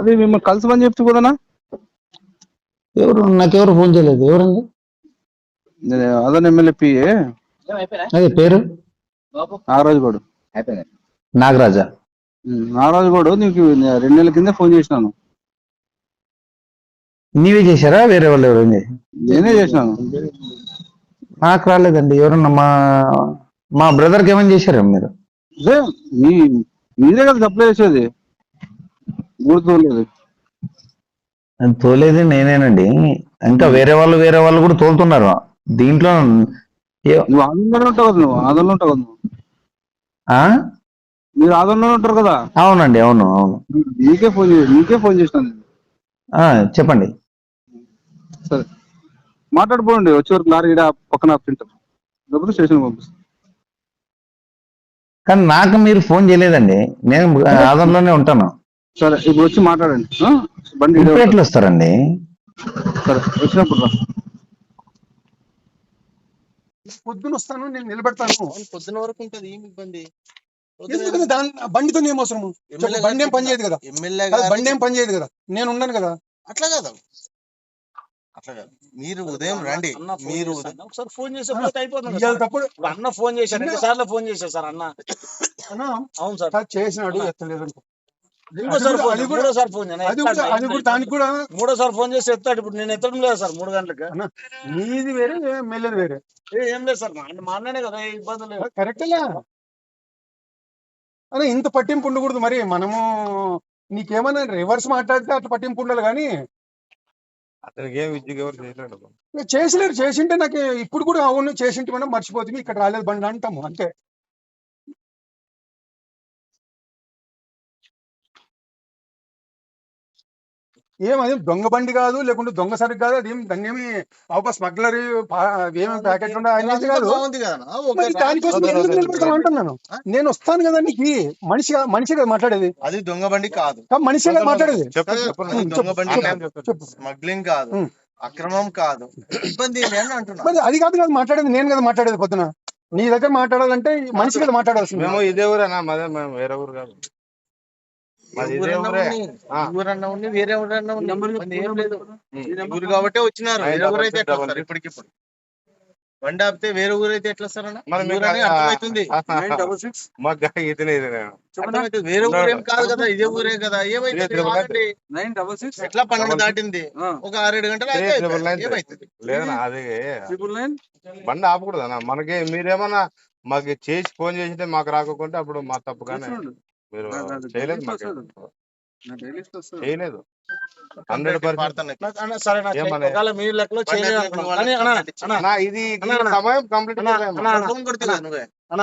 అది మిమ్మల్ని కలసమని చెప్తూ కదనా ఎవరు? నాకెవరు ఫోన్ చేయలేదు. ఎవరండి? అదన్ ఎమ్మెల్యే పిఏ అదే పేరు? నాగరాజు గౌడ్ నాగరాజా? ఉమ్, నాగరాజు గౌడ్ నీకు రెండు నెలల కింద ఫోన్ చేసినాను. నీవే చేశారా? వేరే వాళ్ళు ఎవరు నేనే చేసినాను. నాకు రాలేదండి. ఎవరన్నా మా మా బ్రదర్కి ఏమని చేశారా మీరు? మీ మీరే కదా సప్లై చేసేది. మూడు తోలేదు. తోలేది నేనేనండి. ఇంకా వేరే వాళ్ళు వేరే వాళ్ళు కూడా తోలుతున్నారు. దీంట్లో నువ్వు ఆదంలోనే ఉంటావు కదా నువ్వు ఆదంలో ఉంటావు కదా? మీరు ఆదంలోనే ఉంటారు కదా. అవునండి అవును అవును. నీకే ఫోన్ నీకే ఫోన్ చేసినాను చెప్పండి. సరే. మాట్లాడిపోండి వచ్చే వరకు లారీ ఈడ పక్కన ప్రింటర్ లేకపోతే స్టేషన్ పంపిస్తాను కానీ నాకు మీరు ఫోన్ చేయలేదండి. నేను ఆదంలోనే ఉంటాను. సరే ఇప్పుడు వచ్చి మాట్లాడండి. ఆ? బండి ఈడే ఇప్పుడు ఉంటుంది. ఎట్లా వస్తారండి? సరే వచ్చినప్పుడు రా. పొద్దున వస్తాను నేను నిలబెడతాను. పొద్దున వరకు ఉంటది ఏమి ఇబ్బంది? దాని బండితో ఏం అవసరము? చెప్పు, బండి ఏం పని చేయదు కదా? ఎమ్మెల్యే కాదు, బండి ఏం పని చేయదు కదా? నేను ఉన్నాను కదా? అట్లా కాదు. అట్లా కాదు. మీరు ఉదయం రండి. అన్న ఫోన్ మీరు. ఒకసారి ఫోన్ చేసి పోతే అయిపోతుంది ఇవాళ సార్. తప్పుడు ఇప్పుడు అన్న ఫోన్ చేశారు రెండు సార్లు ఫోన్ చేశారు సార్ అన్న? అన్నా, అవును సార్. చేసినాడు ఎత్తలేదు అనుకో. ఇంకోసారి మూడోసారి ఫోన్ కూడా దానికి మూడోసారి ఫోన్ చేసి ఎత్తాడు. ఇప్పుడు నేను ఎత్తడం లేదు సార్ మూడు గంటలకు. నీది వేరే మెల్లది వేరే. ఏ, లేదు సార్ మా మా అన్ననే కదా ఇబ్బంది లేదు. కరెక్టేలా అదే ఇంత పట్టింపు ఉండకూడదు మరి. మనము నీకేమన్నా రివర్స్ మాట్లాడితే అట్లా పట్టింపు ఉండాలి కానీ. అతనికి ఏం ఎవరు చేయలేడు చేసలేరు చేసింటే నాకు ఇప్పుడు కూడా అవును చేసింటే మనం మర్చిపోతుంది. ఇక్కడ రాలేదు బండి అంటాము అంతే. ఏం అది దొంగ బండి కాదు లేకుంటే దొంగ సరుకు కాదు అది ఏమి పాప స్మగ్లర్ ఏమి ప్యాకెట్ ఉండే అనేది కాదు. ఒక దానికోసం అంటున్నాను? నేను వస్తాను కదా నీకు. మనిషి మనిషి కదా మాట్లాడేది. అది దొంగ బండి కాదు. మనిషి కదా మాట్లాడేది. దొంగ బండి స్మగ్లింగ్ కాదు. అక్రమం కాదు. ఇబ్బంది అంటున్నా. అది కాదు కదా మాట్లాడేది నేను కదా మాట్లాడేది పొద్దున. నీ దగ్గర మాట్లాడాలంటే మనిషి కదా మాట్లాడాల్సింది. మేము ఇదే ఊరేనా? మాదే మేము వేరే ఊరు కాదు. ఊరన్నా వేరే ఏం లేదు. ఈ ఊరు కాబట్టే వచ్చినారు. వేరే ఊరైతే ఎట్లా వస్తారు. ఇప్పటికిప్పుడు? బండి ఆపితే వేరే ఊరైతే ఎట్లా అర్థమవుతుంది. వేరే ఊరేం కాదు కదా ఇదే ఊరే కదా. ఏమైతుంది? ఎట్లా పన్నెండు దాటింది? ఒక ఆరేడు గంటలు ఏమైతుంది? అది. బండి ఆపకూడదన్నా. మనకి మీరేమన్నా మాకు చేసి ఫోన్ చేసింటే మాకు రాకపోతే అప్పుడు మా తప్పు కానీ మీరు చేయలేదు చేయలేదు.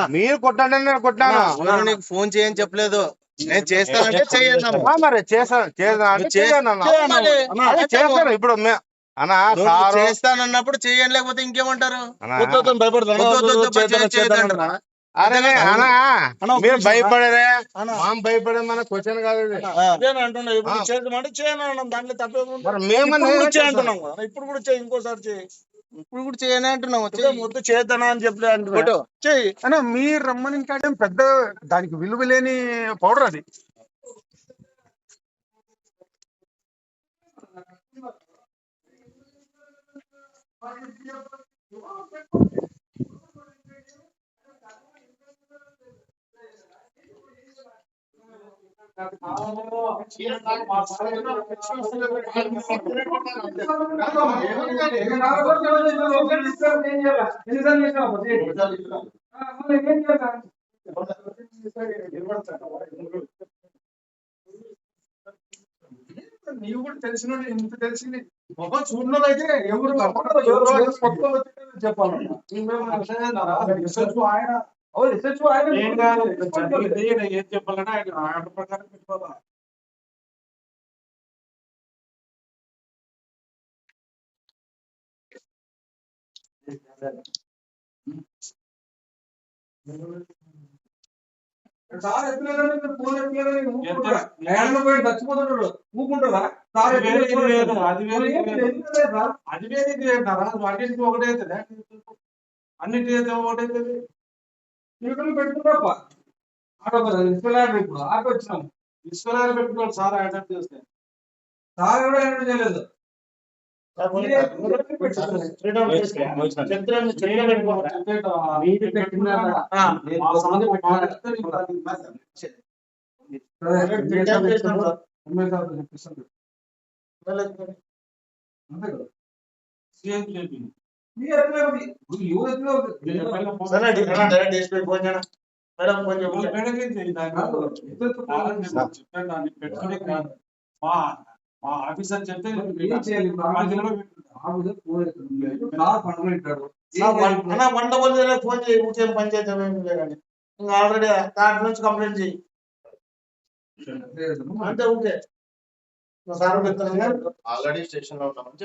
మీరు కొట్టండి నేను కొట్టాను? ఫోన్ చేయని చెప్పలేదు. నేను చేస్తానంటే చేయను. మరి. అదే చేస్తాను ఇప్పుడు సారు చేస్తానన్నప్పుడు చెయ్యని లేకపోతే ఇంకేమంటారు? భయపడతాను. అరే మీరు. భయపడరే. భయపడే మన క్వశ్చన్ కాదు అంటున్నా? ఇప్పుడు ఆ. చేయమంటే చేయను అన్నాం దాంట్లో మేము అంటున్నాం ఇప్పుడు కూడా చేయి ఇంకోసారి చేయి. ఇప్పుడు కూడా చేయని అంటున్నాము ఇదే మొత్తం చేద్దానా అని చెప్పలే అంటున్నా. ఫోటో. చెయ్యి అన్న మీరు రమ్మని కాడం పెద్ద దానికి విలువ లేని పౌడర్ అది. నీవు కూడా తెలిసిన ఇంత తెలిసింది మొహం చూడడం అయితే ఎవరు చెప్పాలి రీసెర్చ్ ఆయన రీసెర్చ్ ఏం చెప్పాలంటే ఆయన ఆయన ప్రకారం పెట్టుకోవాలి. సార్ ఎత్తులేదంటే ఫోన్ ఎత్తులేదని ఊరుకుంటారా? ల్యాండ్లో పోయి ఊరుకుంటారా? సార్ అది వేరే అది వేరే ఒకటే అవుతుందా? అన్నిటి ఒకటే అవుతుంది. ఇక్కడ పెట్టుకుంటాపా ఆటో కదా ఇసుకలాడు ఇప్పుడు ఆటో వచ్చినాము విశ్వనాథ్ పెట్టుకోవాలి సార్ అడాప్ట్ చేస్తే సార్ కూడా ఏమీ చేయలేదు. అంతే కదా? సీఎం చెప్పింది. మేడం కాదు. మా మా ఆఫీసర్ చెప్తే పెట్టుకుంటా. ఆఫీసర్ ఫోన్ చేయి. ఊరికేం పని చేద్దాం ఏం లేదండి ఇంకా ఆల్రెడీ దాంట్ నుంచి కంప్లైంట్ చేయి. అంతే ఊకే సార్ ఆల్రెడీ స్టేషన్లో ఉన్నామని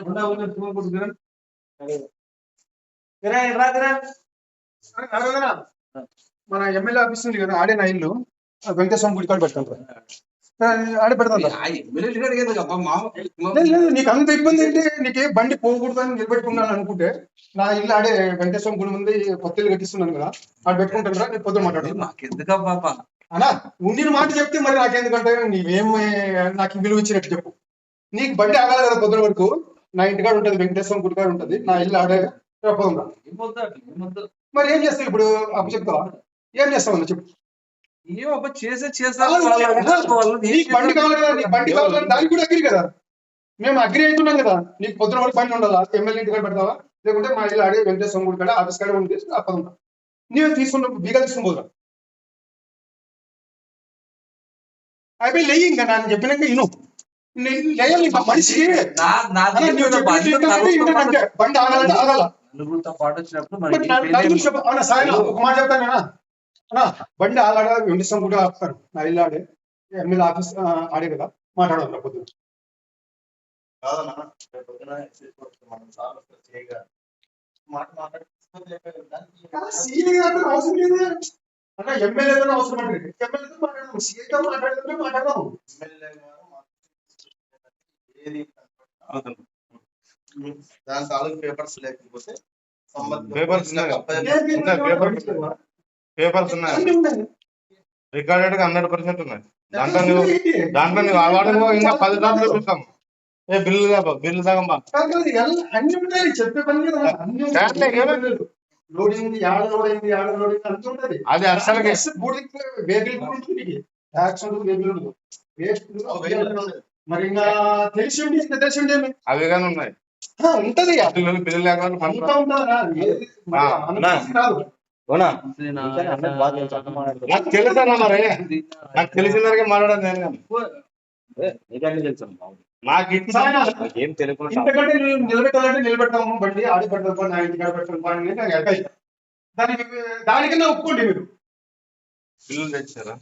మన ఎమ్మెల్యే ఆఫీస్ ఉంది కదా ఆడే నా ఇల్లు. వెంకటేశ్వర గుడి కాడ పెడతాను ఆడే పెడతాను నీకు అంత ఇబ్బంది ఏంటి? నీకే బండి పోకూడదని నిలబెట్టుకున్నాను అనుకుంటే నా ఇల్లు ఆడే వెంకటేశ్వర గుడి ముందు కొత్తలు కట్టిస్తున్నాను కదా ఆడ పెట్టుకుంటాను రా నేను పొద్దున మాట్లాడు మాకెందుకా పాప అన్నా ఉండిన మాట చెప్తే మరి నాకెందుకంటే నీవేం నాకు విలువ ఇచ్చినట్టు చెప్పు. నీకు బండి ఆగాలి కదా పొద్దున వరకు నా ఇంటికాడ ఉంటది వెంకటేశ్వర గుడి కాడ ఉంటది నా ఇల్లు ఆడే ఏమొద్దు మరి ఏం చేస్తావు ఇప్పుడు? అప్పు చెప్తావా? ఏం చేస్తావు చెప్పు. చేసే చేస్తారు బండి కావాలి కదా బండి కావాలి దానికి కూడా అగ్రి కదా. మేము అగ్రి అవుతున్నాం కదా. నీకు పొద్దున వరకు బండి ఉండాలా? ఎమ్మెల్యే ఇంటి కాడ పెడతావా? లేకుంటే మా ఇల్లు ఆడే వెంకటేశ్వర గుడి కాడ ఆఫీస్ కాడ ఉంది అప్పదుంటా నీవు తీసుకున్న బీగా తీసుకుని పోదురా. అయిపోయి లేయి ఇంకా నేను చెప్పినాక ఇను. లేయాలి మనిషికి. ఇంటంటే బండి ఆగాలంటే ఆగాల. నలుగురితో పాటు వచ్చినప్పుడు అవునా సాయం ఒక మాట చెప్తాను అన్నా. బండి ఆగాడ వెంకటేశ్వర గుడి ఆపుతారు. నా ఇల్లు ఆడే. ఎమ్మెల్యే ఆఫీస్ ఆడే కదా. మాట్లాడదాం పొద్దున కాదన్నా రేపు పొద్దున ఎస్ఐ కోర్టుకి మనం సార్ వస్తారు చేయగా. మాట మాట్లాడుతుంది కదా, సీఏ గారితో అవసరం లేదు. అన్న ఎమ్మెల్యేతో అవసరం అంటే ఎమ్మెల్యేతో మాట్లాడదాం. సీఏతో మాట్లాడుతుంటే మాట్లాడదాం ఎమ్మెల్యే గారు మాకు ఏది? అవుతుంది దాని తాలూకు పేపర్స్ లేకపోతే సంబంధిత Papers ఉన్నాయా? ఏ మీరు ఉన్నాయి, పేపర్ మాట్లాడతావా? పేపర్స్ ఉన్నాయి. రికార్డెడ్గా హండ్రెడ్ పర్సెంట్ ఉన్నాయి. దాంట్లో నువ్వు? దాంట్లో నువ్వు అవార్డు ఇంకా పది దాంట్లో చూపిస్తాం ఏ బిల్లు దాబా బిల్లు ఉంటది అది ఉండేమి అవి కానీ ఉన్నాయి. ఉంటది లేకుండా నాకు తెలుసా మరి. నాకు తెలిసిన దానికి మాట్లాడదు నేను. నాకు ఇంతకంటే నిలబెట్టాలంటే నిలబెట్టాము బండి ఆడి నా ఇంటి కాడ నాకు దానికి దానికన్నా ఒప్పుకోండి మీరు. బిల్లు తెచ్చారా?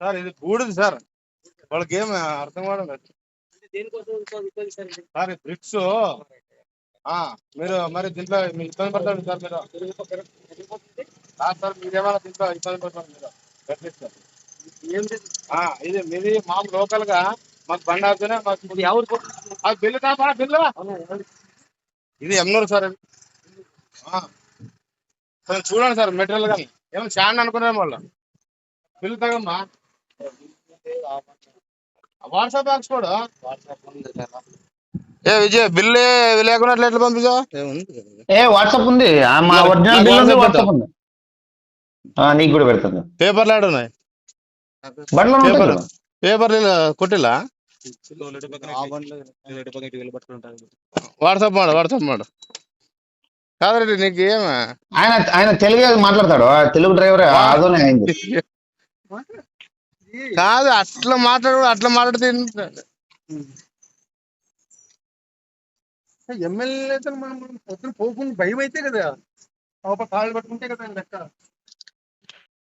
సార్ ఇది బూడిది సార్. వాళ్ళకి ఏం అర్థం కావడం సార్ బ్రిక్స్ ఆ, మీరు మరి దీంట్లో మీరు ఇబ్బంది పడతారు సార్ మీరు. సార్ మీరేమైనా దీంట్లో ఇబ్బంది పడతారు మీరు. ఆ, ఇది మీది మాకు లోకల్గా మాకు బండి ఆపితేనే మాకు ఎవరు అది బిల్లు కాపా బిల్లు? ఇది ఎమ్నూరు సార్. చూడండి సార్ మెటీరియల్ కానీ. ఏమైనా చాలా అనుకున్నాం వాళ్ళు. బిల్లు తగమ్మా వాట్సాప్ యాక్స్పోర్డ్ ఏ విజయ్ బిల్లు లేకుండా ఎట్లా ఎట్లా పంపించా ఏ వాట్సాప్ ఉంది. ఆ, మా నాకు- ఒరిజినల్ నాకు బిల్ ఉంది WhatsApp వాట్సాప్ ఉంది. ఆ, నీకు కూడా పెడతాను. పేపర్లు ఆడ ఉన్నాయి? బండ్లో ఉంటాయి పేపర్ కదా. పేపర్ కొట్టిలా? వాట్సాప్ మాడు వాట్సాప్ మాడు. కాదండి నీకు ఏమా ఆయన ఆయన తెలుగు మాట్లాడతాడు. తెలుగు డ్రైవర్ అదోనే అయింది కాదు అట్లా మాట్లాడు అట్లా మాట్లాడితే ఎమ్మెల్యే మనం పొద్దున పోకుండా భయం అయితే కదా కాళ్ళు పట్టుకుంటే కదా లెక్క.